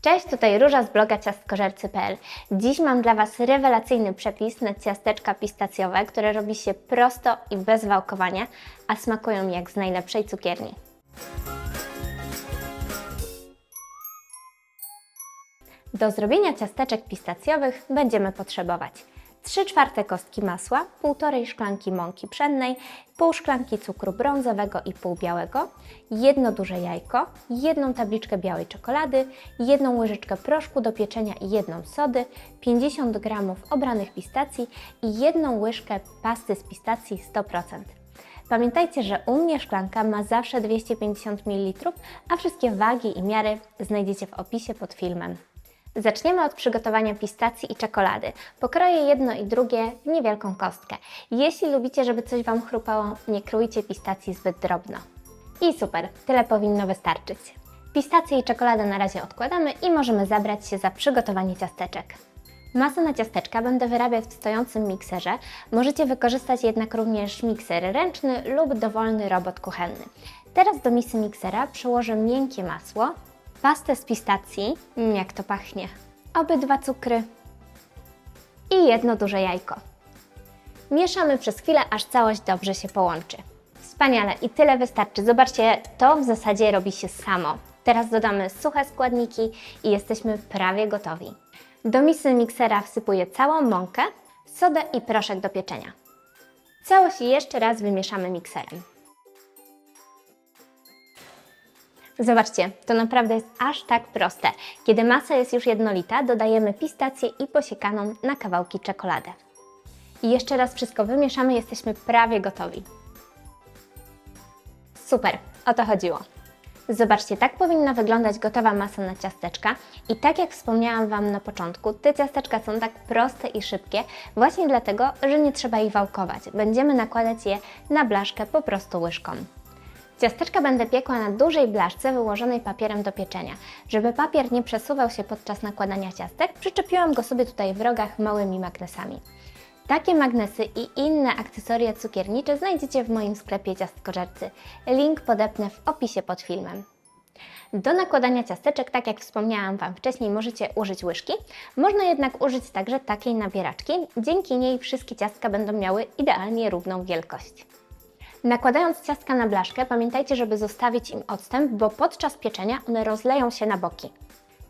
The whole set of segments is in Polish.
Cześć, tutaj Róża z bloga ciastkożercy.pl. Dziś mam dla Was rewelacyjny przepis na ciasteczka pistacjowe, które robi się prosto i bez wałkowania, a smakują jak z najlepszej cukierni. Do zrobienia ciasteczek pistacjowych będziemy potrzebować 3 czwarte kostki masła, 1,5 szklanki mąki pszennej, pół szklanki cukru brązowego i pół białego, jedno duże jajko, jedną tabliczkę białej czekolady, jedną łyżeczkę proszku do pieczenia i jedną sody, 50 g obranych pistacji i jedną łyżkę pasty z pistacji 100%. Pamiętajcie, że u mnie szklanka ma zawsze 250 ml, a wszystkie wagi i miary znajdziecie w opisie pod filmem. Zaczniemy od przygotowania pistacji i czekolady. Pokroję jedno i drugie w niewielką kostkę. Jeśli lubicie, żeby coś Wam chrupało, nie krójcie pistacji zbyt drobno. I super, tyle powinno wystarczyć. Pistacje i czekoladę na razie odkładamy i możemy zabrać się za przygotowanie ciasteczek. Masę na ciasteczka będę wyrabiać w stojącym mikserze. Możecie wykorzystać jednak również mikser ręczny lub dowolny robot kuchenny. Teraz do misy miksera przełożę miękkie masło, pastę z pistacji, jak to pachnie, obydwa cukry i jedno duże jajko. Mieszamy przez chwilę, aż całość dobrze się połączy. Wspaniale i tyle wystarczy. Zobaczcie, to w zasadzie robi się samo. Teraz dodamy suche składniki i jesteśmy prawie gotowi. Do misy miksera wsypuję całą mąkę, sodę i proszek do pieczenia. Całość jeszcze raz wymieszamy mikserem. Zobaczcie, to naprawdę jest aż tak proste. Kiedy masa jest już jednolita, dodajemy pistację i posiekaną na kawałki czekoladę. I jeszcze raz wszystko wymieszamy, jesteśmy prawie gotowi. Super, o to chodziło. Zobaczcie, tak powinna wyglądać gotowa masa na ciasteczka i tak jak wspomniałam Wam na początku, te ciasteczka są tak proste i szybkie właśnie dlatego, że nie trzeba ich wałkować. Będziemy nakładać je na blaszkę po prostu łyżką. Ciasteczka będę piekła na dużej blaszce wyłożonej papierem do pieczenia. Żeby papier nie przesuwał się podczas nakładania ciastek, przyczepiłam go sobie tutaj w rogach małymi magnesami. Takie magnesy i inne akcesoria cukiernicze znajdziecie w moim sklepie ciastkożercy. Link podepnę w opisie pod filmem. Do nakładania ciasteczek, tak jak wspomniałam Wam wcześniej, możecie użyć łyżki. Można jednak użyć także takiej nabieraczki. Dzięki niej wszystkie ciastka będą miały idealnie równą wielkość. Nakładając ciastka na blaszkę, pamiętajcie, żeby zostawić im odstęp, bo podczas pieczenia one rozleją się na boki.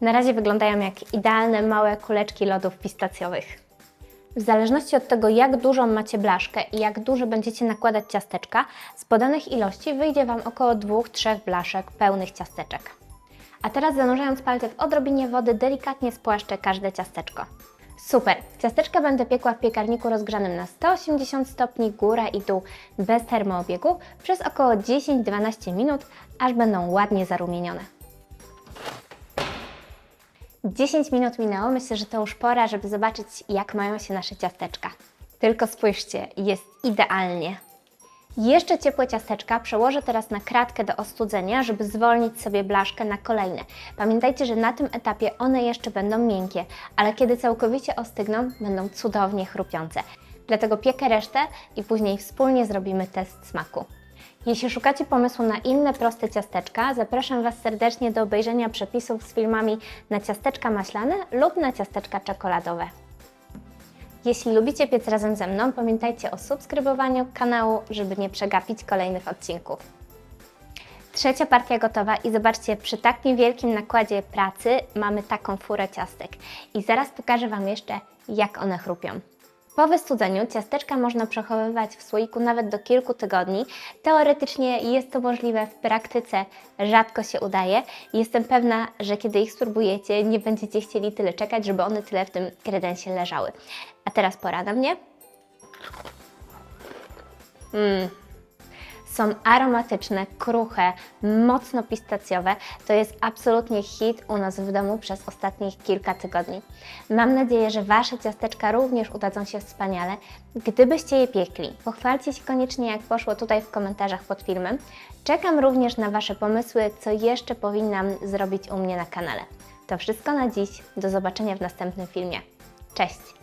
Na razie wyglądają jak idealne małe kuleczki lodów pistacjowych. W zależności od tego, jak dużą macie blaszkę i jak duże będziecie nakładać ciasteczka, z podanych ilości wyjdzie Wam około 2-3 blaszek pełnych ciasteczek. A teraz zanurzając palce w odrobinie wody, delikatnie spłaszczę każde ciasteczko. Super! Ciasteczka będę piekła w piekarniku rozgrzanym na 180 stopni, góra i dół, bez termoobiegu, przez około 10-12 minut, aż będą ładnie zarumienione. 10 minut minęło, myślę, że to już pora, żeby zobaczyć, jak mają się nasze ciasteczka. Tylko spójrzcie, jest idealnie. Jeszcze ciepłe ciasteczka przełożę teraz na kratkę do ostudzenia, żeby zwolnić sobie blaszkę na kolejne. Pamiętajcie, że na tym etapie one jeszcze będą miękkie, ale kiedy całkowicie ostygną, będą cudownie chrupiące. Dlatego piekę resztę i później wspólnie zrobimy test smaku. Jeśli szukacie pomysłu na inne proste ciasteczka, zapraszam Was serdecznie do obejrzenia przepisów z filmami na ciasteczka maślane lub na ciasteczka czekoladowe. Jeśli lubicie piec razem ze mną, pamiętajcie o subskrybowaniu kanału, żeby nie przegapić kolejnych odcinków. Trzecia partia gotowa i zobaczcie, przy takim wielkim nakładzie pracy mamy taką furę ciastek. I zaraz pokażę Wam jeszcze, jak one chrupią. Po wystudzeniu ciasteczka można przechowywać w słoiku nawet do kilku tygodni. Teoretycznie jest to możliwe, w praktyce rzadko się udaje. Jestem pewna, że kiedy ich spróbujecie, nie będziecie chcieli tyle czekać, żeby one tyle w tym kredensie leżały. A teraz pora na mnie. Mmm, są aromatyczne, kruche, mocno pistacjowe. To jest absolutnie hit u nas w domu przez ostatnich kilka tygodni. Mam nadzieję, że Wasze ciasteczka również udadzą się wspaniale. Gdybyście je piekli, pochwalcie się koniecznie, jak poszło tutaj w komentarzach pod filmem. Czekam również na Wasze pomysły, co jeszcze powinnam zrobić u mnie na kanale. To wszystko na dziś. Do zobaczenia w następnym filmie. Cześć!